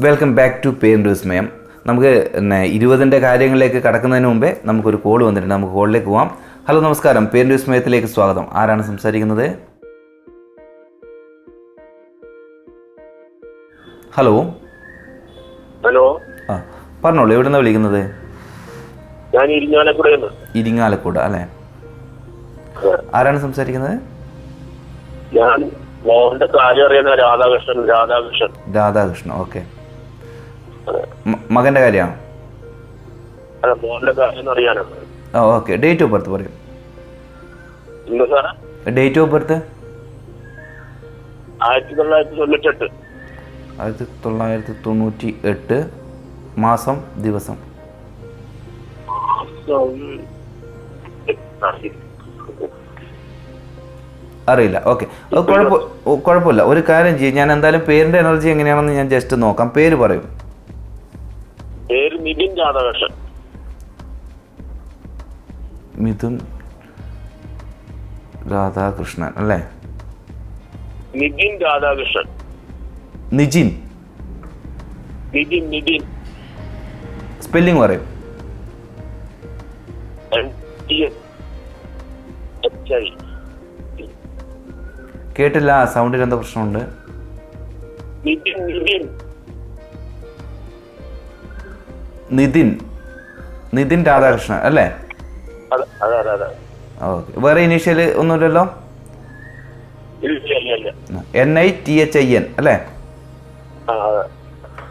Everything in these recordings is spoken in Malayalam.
വെൽക്കം ബാക്ക് ടു പേരന്റ് വിസ്മയം നമുക്ക് പിന്നെ ഇരുപതിന്റെ കാര്യങ്ങളിലേക്ക് കടക്കുന്നതിന് മുമ്പേ നമുക്കൊരു കോൾ വന്നിട്ടുണ്ട്. നമുക്ക് കോളിലേക്ക് പോവാം. ഹലോ നമസ്കാരം. പേരന്റ് വിസ്മയത്തിലേക്ക് സ്വാഗതം. ആരാണ് സംസാരിക്കുന്നത്? ഹലോ ഹലോ ആ പറഞ്ഞോളൂ. എവിടെ നിന്നാണ് വിളിക്കുന്നത്? ഞാൻ ഇരിങ്ങാലക്കൂട അല്ലേ? ആരാണ് സംസാരിക്കുന്നത്? ഞാൻ മോഹന്റെ കാര്യം അറിയുന്ന രാധാകൃഷ്ണൻ രാധാകൃഷ്ണൻ. രാധാകൃഷ്ണൻ ഓക്കെ. മകന്റെ കാര്യമാണോ? ഓക്കെ. ഡേറ്റ് ഓഫ് ബർത്ത് പറയും. Date of birth? ആയിരത്തി തൊള്ളായിരത്തി തൊണ്ണൂറ്റെട്ട്. ആയിരത്തി തൊള്ളായിരത്തി തൊണ്ണൂറ്റി എട്ട് മാസം ദിവസം. അറിയില്ല. ഓക്കെ. കുഴപ്പമില്ല. ഒരു കാര്യം ചെയ്യും. ഞാൻ എന്തായാലും പേരിന്റെ എനർജി എങ്ങനെയാണെന്ന് ഞാൻ ജസ്റ്റ് നോക്കാം. പേര് പറയും. നിതിൻ രാധാകൃഷ്ണൻ മിഥുൻ രാധാകൃഷ്ണൻ അല്ലേ? നിജിൻ രാധാകൃഷ്ണൻ. നിജിൻ. നിജിൻ നിജിൻ സ്പെല്ലിംഗ് പറയും. കേട്ടില്ല സൗണ്ടിൽ എന്താ പ്രശ്നമുണ്ട്. നിജിൻ നിതിൻ നിതിൻ. നിതിൻ രാധാകൃഷ്ണൻ അല്ലേ? ഓക്കെ. വേറെ ഇനീഷ്യൽ ഒന്നുമില്ലല്ലോ? N I T H I N അല്ലേ?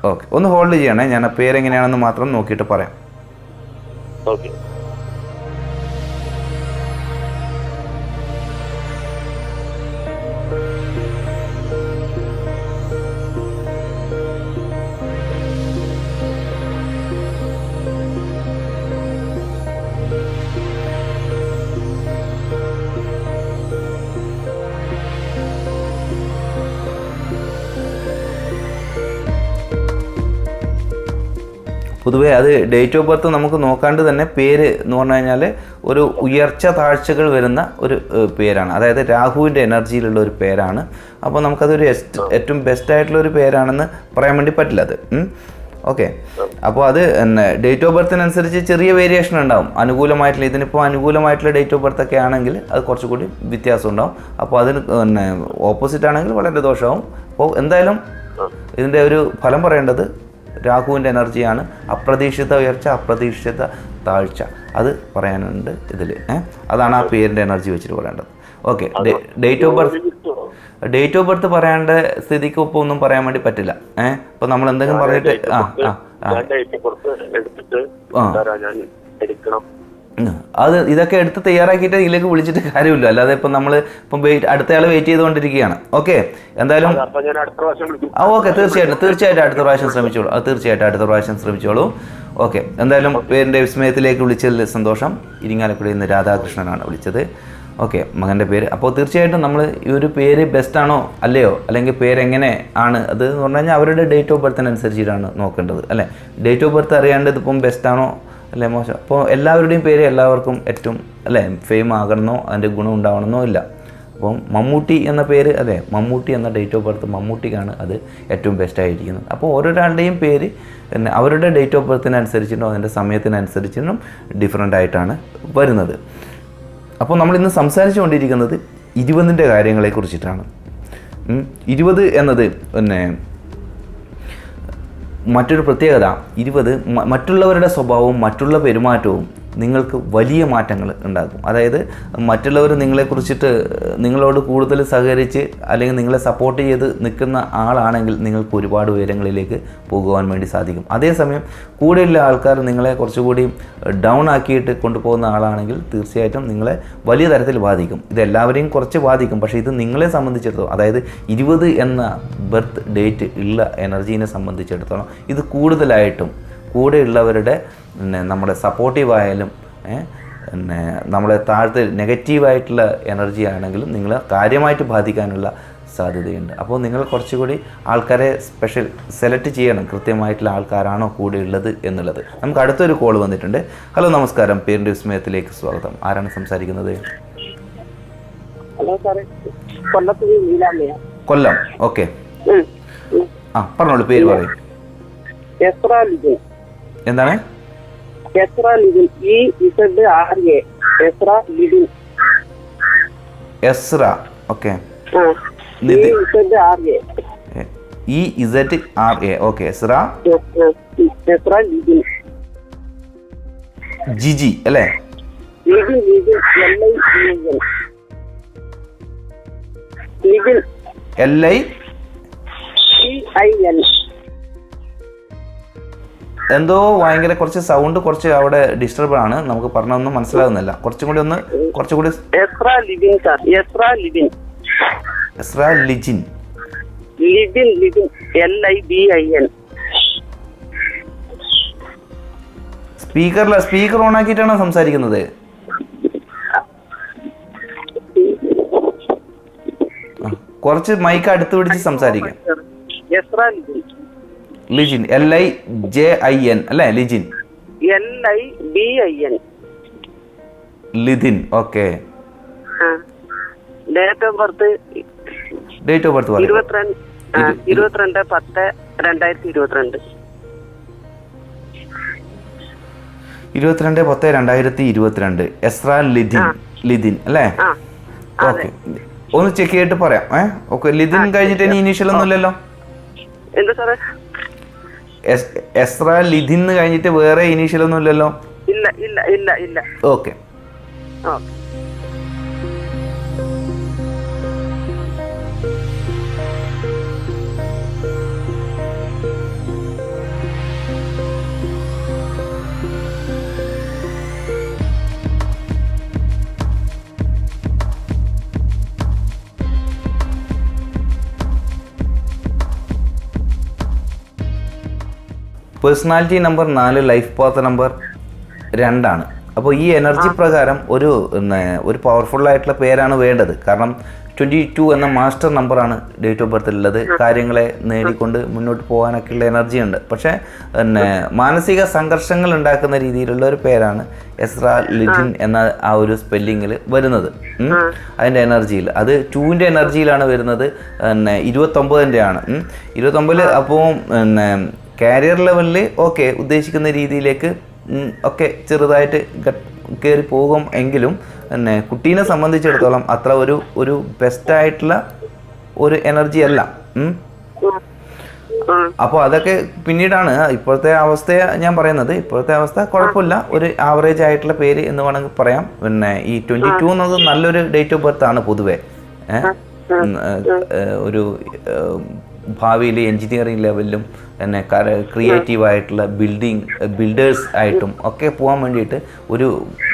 ഓക്കെ. ഒന്ന് ഹോൾഡ് ചെയ്യണേ. ഞാൻ പേര് പേരെങ്ങനെയാണെന്ന് മാത്രം നോക്കിയിട്ട് പറയാം. ഓക്കെ. പൊതുവേ അത് ഡേറ്റ് ഓഫ് ബർത്ത് നമുക്ക് നോക്കാണ്ട് തന്നെ പേര് എന്ന് പറഞ്ഞു കഴിഞ്ഞാൽ ഒരു ഉയർച്ച താഴ്ചകൾ വരുന്ന ഒരു പേരാണ്. അതായത് രാഹുവിന്റെ എനർജിയിലുള്ള ഒരു പേരാണ്. അപ്പോൾ നമുക്കതൊരു ഏറ്റവും ബെസ്റ്റ് ആയിട്ടുള്ള ഒരു പേരാണെന്ന് പറയാൻ വേണ്ടി പറ്റില്ല അത്. ഓക്കെ. അപ്പോൾ അത് ഡേറ്റ് ഓഫ് ബർത്തിനനുസരിച്ച് ചെറിയ വേരിയേഷൻ ഉണ്ടാവും. അനുകൂലമായിട്ടുള്ള ഇതിനിപ്പോൾ അനുകൂലമായിട്ടുള്ള ഡേറ്റ് ഓഫ് ബർത്ത് ഒക്കെ ആണെങ്കിൽ അത് കുറച്ചുകൂടി വ്യത്യാസം ഉണ്ടാവും. അപ്പോൾ അതിന് ഓപ്പോസിറ്റ് ആണെങ്കിൽ വളരെ ദോഷമാവും. അപ്പോൾ എന്തായാലും ഇതിന്റെ ഒരു ഫലം പറയേണ്ടത് രാഹുവിന്റെ എനർജിയാണ് അപ്രതീക്ഷിത ഉയർച്ച അപ്രതീക്ഷിത താഴ്ച. അത് പറയാനുണ്ട് ഇതിൽ അതാണ് ആ പേരിന്റെ എനർജി വെച്ചിട്ട് പറയേണ്ടത്. Okay date of birth date of birth പറയേണ്ട സ്ഥിതിക്ക് ഇപ്പോൾ ഒന്നും പറയാൻ വേണ്ടി പറ്റില്ല. ഏഹ് ഇപ്പോൾ നമ്മൾ എന്തെങ്കിലും പറഞ്ഞിട്ട് ആ ആ ആ. അത് ഇതൊക്കെ എടുത്ത് തയ്യാറാക്കിയിട്ട് ഇതിലേക്ക് വിളിച്ചിട്ട് കാര്യമില്ല. അല്ലാതെ ഇപ്പം നമ്മൾ ഇപ്പം വെയിറ്റ് അടുത്തയാൾ വെയിറ്റ് ചെയ്തുകൊണ്ടിരിക്കുകയാണ്. ഓക്കെ എന്തായാലും ആ ഓക്കെ തീർച്ചയായിട്ടും തീർച്ചയായിട്ടും അടുത്ത പ്രാവശ്യം ശ്രമിച്ചോളൂ. അത് തീർച്ചയായിട്ടും അടുത്ത പ്രാവശ്യം ശ്രമിച്ചോളൂ. ഓക്കെ എന്തായാലും പേരിന്റെ വിസ്മയത്തിലേക്ക് വിളിച്ചതിൽ സന്തോഷം. ഇരിങ്ങാലക്കുടി നിന്ന് രാധാകൃഷ്ണനാണ് വിളിച്ചത്. ഓക്കെ മകന്റെ പേര്. അപ്പോൾ തീർച്ചയായിട്ടും നമ്മൾ ഈ ഒരു പേര് ബെസ്റ്റ് ആണോ അല്ലയോ? അല്ലെങ്കിൽ പേരെങ്ങനെ ആണ് അത് എന്ന് പറഞ്ഞു കഴിഞ്ഞാൽ അവരുടെ ഡേറ്റ് ഓഫ് ബർത്തിനനുസരിച്ചിട്ടാണ് നോക്കേണ്ടത്. അല്ലേ? ഡേറ്റ് ഓഫ് ബർത്ത് അറിയാണ്ട് ഇതിപ്പം ബെസ്റ്റ് ആണോ അല്ലേ മോശം. അപ്പോൾ എല്ലാവരുടെയും പേര് എല്ലാവർക്കും ഏറ്റവും അല്ലേ ഫെയിം ആകണമെന്നോ അതിന്റെ ഗുണം ഉണ്ടാവണമെന്നോ ഇല്ല. അപ്പം മമ്മൂട്ടി എന്ന പേര് അതെ മമ്മൂട്ടി എന്ന ഡേറ്റ് ഓഫ് ബർത്ത് മമ്മൂട്ടിക്കാണ് അത് ഏറ്റവും ബെസ്റ്റ് ആയിരിക്കുന്നത്. അപ്പോൾ ഓരോരാളുടെയും പേര് പിന്നെ അവരുടെ ഡേറ്റ് ഓഫ് ബർത്തിനനുസരിച്ചിട്ടും അതിന്റെ സമയത്തിനനുസരിച്ചിട്ടും ഡിഫറെന്റ് ആയിട്ടാണ് വരുന്നത്. അപ്പോൾ നമ്മൾ ഇന്ന് സംസാരിച്ചു കൊണ്ടിരിക്കുന്നത് ഇരുപതിന്റെ കാര്യങ്ങളെ കുറിച്ചിട്ടാണ് ഉം. ഇരുപത് എന്നത് പിന്നെ മറ്റൊരു പ്രത്യേകത ഇരുപത് മറ്റുള്ളവരുടെ സ്വഭാവവും മറ്റുള്ള പെരുമാറ്റവും നിങ്ങൾക്ക് വലിയ മാറ്റങ്ങൾ ഉണ്ടാകും. അതായത് മറ്റുള്ളവർ നിങ്ങളെക്കുറിച്ചിട്ട് നിങ്ങളോട് കൂടുതൽ സഹകരിച്ച് അല്ലെങ്കിൽ നിങ്ങളെ സപ്പോർട്ട് ചെയ്ത് നിൽക്കുന്ന ആളാണെങ്കിൽ നിങ്ങൾക്ക് ഒരുപാട് ഉയരങ്ങളിലേക്ക് പോകുവാൻ വേണ്ടി സാധിക്കും. അതേസമയം കൂടെയുള്ള ആൾക്കാർ നിങ്ങളെ കുറച്ചുകൂടി ഡൗൺ ആക്കിയിട്ട് കൊണ്ടുപോകുന്ന ആളാണെങ്കിൽ തീർച്ചയായിട്ടും നിങ്ങളെ വലിയ തരത്തിൽ ബാധിക്കും. ഇത് എല്ലാവരെയും കുറച്ച് ബാധിക്കും. പക്ഷേ ഇത് നിങ്ങളെ സംബന്ധിച്ചിടത്തോളം അതായത് ഇരുപത് എന്ന ബർത്ത് ഡേറ്റ് ഉള്ള എനർജീനെ സംബന്ധിച്ചിടത്തോളം ഇത് കൂടുതലായിട്ടും കൂടെയുള്ളവരുടെ പിന്നെ നമ്മുടെ സപ്പോർട്ടീവായാലും പിന്നെ നമ്മളെ താഴത്തെ നെഗറ്റീവായിട്ടുള്ള എനർജി ആണെങ്കിലും നിങ്ങളെ കാര്യമായിട്ട് ബാധിക്കാനുള്ള സാധ്യതയുണ്ട്. അപ്പോൾ നിങ്ങൾ കുറച്ചുകൂടി ആൾക്കാരെ സ്പെഷ്യൽ സെലക്ട് ചെയ്യണം. കൃത്യമായിട്ടുള്ള ആൾക്കാരാണോ കൂടെ ഉള്ളത് എന്നുള്ളത്. നമുക്ക് അടുത്തൊരു കോൾ വന്നിട്ടുണ്ട്. ഹലോ നമസ്കാരം. പേരിന്റെ വിസ്മയത്തിലേക്ക് സ്വാഗതം. ആരാണ് സംസാരിക്കുന്നത്? കൊല്ലം. ഓക്കെ. ആ പറഞ്ഞോളൂ. പേര് പറയും. എന്താണ്? Ezra Libin E Z R A Ezra Libin Ezra okay E. Z R A E Z R A okay Ezra. Ezra Libin Jiji അല്ലേ? Libin Libin L I N Libin L I. C I N. എന്തോ ഭയങ്കര കുറച്ച് സൗണ്ട് കുറച്ച് അവിടെ ഡിസ്റ്റർബ് ആണ്. നമുക്ക് പറഞ്ഞൊന്നും മനസ്സിലാകുന്നില്ല. കുറച്ചും കൂടി ഒന്ന് കുറച്ചും കൂടി Lijin. Libin Libin L I B I N speaker on ആക്കിയിട്ടാണ് സംസാരിക്കുന്നത്? കുറച്ച് മൈക്ക് അടുത്ത് പിടിച്ച് സംസാരിക്കാം. Lijin L I J I N അല്ലേ? Lijin. L I B I N Lithin. Okay. Date of birth date of birth പറയും. ഇരുപത്തിരണ്ട് പത്ത് രണ്ടായിരത്തി ഇരുപത്തിരണ്ട്. ഇരുപത്തിരണ്ട് പത്ത് രണ്ടായിരത്തി ഇരുപത്തിരണ്ട്. എസ്ര ലിതിൻ. ലിതിൻ അല്ലേ? ഓക്കെ. ഒന്ന് ചെക്ക് ചെയ്തിട്ട് പറയാം. ഏ? ഓക്കെ ലിതിൻ കഴിഞ്ഞിട്ട് ഇനി ഇനീഷ്യൽ ഒന്നും ഇല്ലല്ലോ? എന്താ സാറേ? എസ്ര ലിതിൻ എന്ന് കഴിഞ്ഞിട്ട് വേറെ ഇനീഷ്യൽ ഒന്നും ഇല്ലല്ലോ? ഇല്ല ഇല്ല ഇല്ല ഇല്ല. ഓക്കെ ആ പേഴ്സണാലിറ്റി നമ്പർ നാല് ലൈഫ് പാത്ത് നമ്പർ രണ്ടാണ്. അപ്പോൾ ഈ എനർജി പ്രകാരം ഒരു ഒരു പവർഫുൾ ആയിട്ടുള്ള പേരാണ് വേണ്ടത്. കാരണം ട്വന്റി ടു എന്ന മാസ്റ്റർ നമ്പറാണ് ഡേറ്റ് ഓഫ് ബർത്തിൽ ഉള്ളത് കാര്യങ്ങളെ നേടിക്കൊണ്ട് മുന്നോട്ട് പോകാനൊക്കെ ഉള്ള എനർജി ഉണ്ട്. പക്ഷേ പിന്നെ മാനസിക സംഘർഷങ്ങൾ ഉണ്ടാക്കുന്ന രീതിയിലുള്ള ഒരു പേരാണ് എസ്ര ലിജിൻ എന്ന ആ ഒരു സ്പെല്ലിങ്ങിൽ വരുന്നത്. അതിന്റെ എനർജിയിൽ അത് ടൂവിന്റെ എനർജിയിലാണ് വരുന്നത്. പിന്നെ ഇരുപത്തൊമ്പതിന്റെ ആണ് ഉം. ഇരുപത്തൊമ്പതിൽ അപ്പോൾ പിന്നെ കാരിയർ ലെവലിൽ ഓക്കെ ഉദ്ദേശിക്കുന്ന രീതിയിലേക്ക് ഒക്കെ ചെറുതായിട്ട് കയറി പോകും എങ്കിലും പിന്നെ കുട്ടീനെ സംബന്ധിച്ചിടത്തോളം അത്ര ഒരു ഒരു ബെസ്റ്റായിട്ടുള്ള ഒരു എനർജി അല്ല. അപ്പോൾ അതൊക്കെ പിന്നീടാണ്. ഇപ്പോഴത്തെ അവസ്ഥ ഞാൻ പറയുന്നത്. ഇപ്പോഴത്തെ അവസ്ഥ കുഴപ്പമില്ല. ഒരു ആവറേജ് ആയിട്ടുള്ള പേര് എന്ന് വേണമെങ്കിൽ പറയാം. പിന്നെ ഈ ട്വന്റി ടു എന്നത് നല്ലൊരു ഡേറ്റ് ഓഫ് ബർത്ത് ആണ് പൊതുവെ. ഒരു ഭാവിയിൽ എൻജിനീയറിംഗ് ലെവലിലും പിന്നെ ക്രിയേറ്റീവായിട്ടുള്ള ബിൽഡിംഗ് ബിൽഡേഴ്സ് ആയിട്ടും ഒക്കെ പോകാൻ വേണ്ടിയിട്ട് ഒരു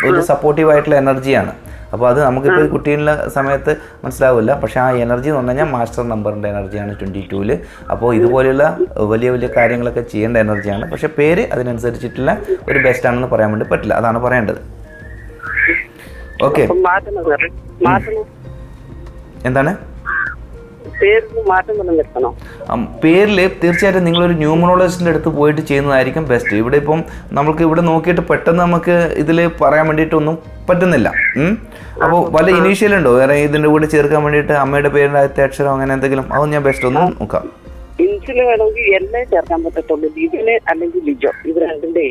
ഒരു സപ്പോർട്ടീവായിട്ടുള്ള എനർജിയാണ് അപ്പോൾ അത് നമുക്കിപ്പോൾ കുട്ടിയുള്ള സമയത്ത് മനസ്സിലാവില്ല. പക്ഷേ ആ എനർജി എന്ന് പറഞ്ഞു കഴിഞ്ഞാൽ മാസ്റ്റർ നമ്പറിന്റെ എനർജിയാണ് ട്വന്റി ടൂവിൽ അപ്പോൾ ഇതുപോലെയുള്ള വലിയ വലിയ കാര്യങ്ങളൊക്കെ ചെയ്യേണ്ട എനർജിയാണ് പക്ഷേ പേര് അതിനനുസരിച്ചിട്ടുള്ള ഒരു ബെസ്റ്റ് ആണെന്ന് പറയാൻ വേണ്ടി പറ്റില്ല. അതാണ് പറയേണ്ടത്. ഓക്കെ എന്താണ്? പേരിന് മാറ്റം വല്ലതും വരുത്തണോ പേരിൽ തീർച്ചയായിട്ടും നിങ്ങളൊരു ന്യൂമറോളജിസ്റ്റിന്റെ അടുത്ത് പോയിട്ട് ചെയ്യുന്നതായിരിക്കും ബെസ്റ്റ് ഇവിടെ ഇപ്പം നമുക്ക് ഇവിടെ നോക്കിയിട്ട് പെട്ടെന്ന് നമുക്ക് ഇതിൽ പറയാൻ വേണ്ടിയിട്ടൊന്നും പറ്റുന്നില്ല. അപ്പോൾ വല്ല ഇനീഷ്യൽ ഉണ്ടോ? വേറെ ഇതിന്റെ കൂടെ ചേർക്കാൻ വേണ്ടിയിട്ട് അമ്മയുടെ പേരിന്റെ ആദ്യത്തെ അക്ഷരം അങ്ങനെ എന്തെങ്കിലും? അതൊന്നും ഞാൻ ബെസ്റ്റ് ഒന്ന് നോക്കാം. ഇൻസിൽ വേണമെങ്കിൽ എന്നെ ചേർക്കാൻ പറ്റത്തുള്ളൂ. ലിബിന് അല്ലെങ്കിൽ ലിജോ. ഇത് രണ്ടിന്റെ.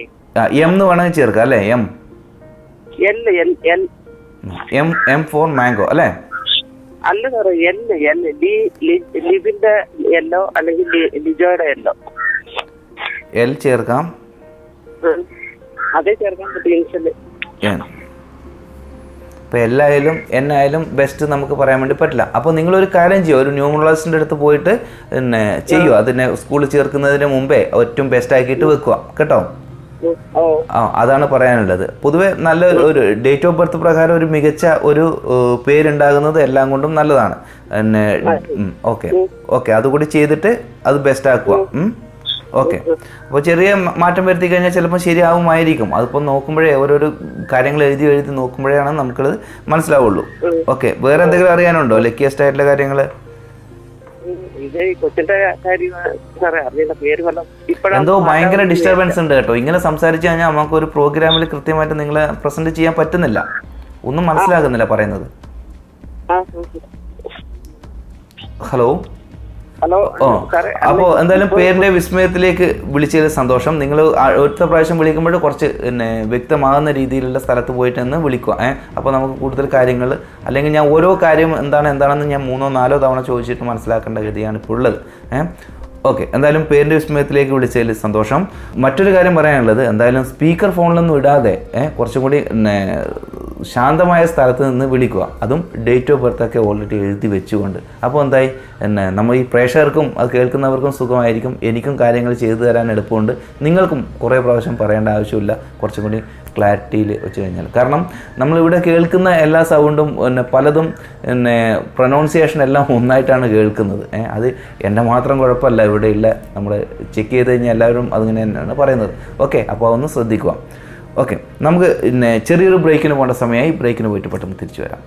എം എന്ന് വേണമെങ്കിൽ ചേർക്കാം അല്ലേ? M M M for mango അല്ലേ? അല്ല സാറേ എൽ എൽ ലി ലിബിന്റെ എല്ലോ അല്ലെങ്കിൽ ലിജോയുടെ എല്ലോ എൽ ചേർക്കാം. അതേ ചേർക്കാൻ പറ്റും ഇൻസിൽ എൻ അപ്പോൾ എല്ലായാലും എന്നായാലും ബെസ്റ്റ് നമുക്ക് പറയാൻ വേണ്ടി പറ്റില്ല. അപ്പോൾ നിങ്ങളൊരു കാര്യം ചെയ്യുക ഒരു ന്യൂമറോളജിസ്റ്റിന്റെ അടുത്ത് പോയിട്ട് പിന്നെ ചെയ്യുക അതിനെ സ്കൂളിൽ ചേർക്കുന്നതിന് മുമ്പേ ഏറ്റവും ബെസ്റ്റ് ആക്കിയിട്ട് വെക്കുക. കേട്ടോ? അതാണ് പറയാനുള്ളത്. പൊതുവെ നല്ല ഒരു ഡേറ്റ് ഓഫ് ബർത്ത് പ്രകാരം ഒരു മികച്ച ഒരു പേരുണ്ടാകുന്നത് എല്ലാം കൊണ്ടും നല്ലതാണ്. പിന്നെ ഓക്കെ. ഓക്കെ അതുകൂടി ചെയ്തിട്ട് അത് ബെസ്റ്റ് ആക്കുക. ഓക്കെ. അപ്പോൾ ചെറിയ മാറ്റം വരുത്തി കഴിഞ്ഞാൽ ചിലപ്പോൾ ശരിയാവുമായിരിക്കും. അതിപ്പോൾ നോക്കുമ്പോഴേ ഓരോരോ കാര്യങ്ങൾ എഴുതി എഴുതി നോക്കുമ്പോഴാണ് നമുക്കത് മനസ്സിലാവുള്ളൂ. ഓക്കെ വേറെ എന്തെങ്കിലും അറിയാനുണ്ടോ? ലക്കിയസ്റ്റ് ആയിട്ടുള്ള കാര്യങ്ങൾ കൊച്ചിന്റെ കാര്യം സാറേ അറിയില്ല. പേര് വല്ല എന്തോ ഭയങ്കര ഡിസ്റ്റർബൻസ് ഉണ്ട് കേട്ടോ. ഇങ്ങനെ സംസാരിച്ചു കഴിഞ്ഞാൽ നമുക്ക് ഒരു പ്രോഗ്രാമിൽ കൃത്യമായിട്ട് നിങ്ങളെ പ്രസന്റ് ചെയ്യാൻ പറ്റുന്നില്ല. ഒന്നും മനസ്സിലാകുന്നില്ല പറയുന്നത്. ഹലോ ഹലോ അപ്പോ അപ്പോൾ എന്തായാലും പേരിന്റെ വിസ്മയത്തിലേക്ക് വിളിച്ചത് സന്തോഷം. നിങ്ങൾ അടുത്ത പ്രാവശ്യം വിളിക്കുമ്പോൾ കുറച്ച് പിന്നെ വ്യക്തമാകുന്ന രീതിയിലുള്ള സ്ഥലത്ത് പോയിട്ട് ഒന്ന് വിളിക്കുക ഏഹ് അപ്പോൾ നമുക്ക് കൂടുതൽ കാര്യങ്ങൾ അല്ലെങ്കിൽ ഞാൻ ഓരോ കാര്യം എന്താണ് എന്താണെന്ന് ഞാൻ മൂന്നോ നാലോ തവണ ചോദിച്ചിട്ട് മനസ്സിലാക്കേണ്ട ഗതിയാണ് ഇപ്പോൾ ഉള്ളത് ഏഹ് ഓക്കെ എന്തായാലും പേരിന്റെ വിസ്മയത്തിലേക്ക് വിളിച്ചതിൽ സന്തോഷം. മറ്റൊരു കാര്യം പറയാനുള്ളത് എന്തായാലും സ്പീക്കർ ഫോണിലൊന്നും ഇടാതെ ഏഹ് കുറച്ചും കൂടി ശാന്തമായ സ്ഥലത്ത് നിന്ന് വിളിക്കുക. അതും ഡേറ്റ് ഓഫ് ബർത്ത് ഒക്കെ ഓൾറെഡി എഴുതി വെച്ചുകൊണ്ട്. അപ്പോൾ എന്തായി? എന്നെ നമ്മൾ ഈ പ്രേക്ഷകർക്കും അത് കേൾക്കുന്നവർക്കും സുഖമായിരിക്കും. എനിക്കും കാര്യങ്ങൾ ചെയ്തു തരാൻ എളുപ്പമുണ്ട്. നിങ്ങൾക്കും കുറേ പ്രാവശ്യം പറയേണ്ട ആവശ്യമില്ല. കുറച്ചും കൂടി ക്ലാരിറ്റിയിൽ വെച്ച് കഴിഞ്ഞാൽ. കാരണം നമ്മളിവിടെ കേൾക്കുന്ന എല്ലാ സൗണ്ടും പിന്നെ പലതും പിന്നെ പ്രൊനൗൺസിയേഷൻ എല്ലാം ഒന്നായിട്ടാണ് കേൾക്കുന്നത്. അത് എന്റെ മാത്രം കുഴപ്പമല്ല. ഇവിടെയുള്ള നമ്മൾ ചെക്ക് ചെയ്ത് കഴിഞ്ഞാൽ എല്ലാവരും അതിങ്ങനെ തന്നെയാണ് പറയുന്നത്. ഓക്കെ അപ്പോൾ അതൊന്ന് ശ്രദ്ധിക്കുക. ഓക്കെ നമുക്ക് പിന്നെ ചെറിയൊരു ബ്രേക്കിന് പോകേണ്ട സമയമായി ബ്രേക്കിന് പോയിട്ട് പെട്ടെന്ന് തിരിച്ചു വരാം.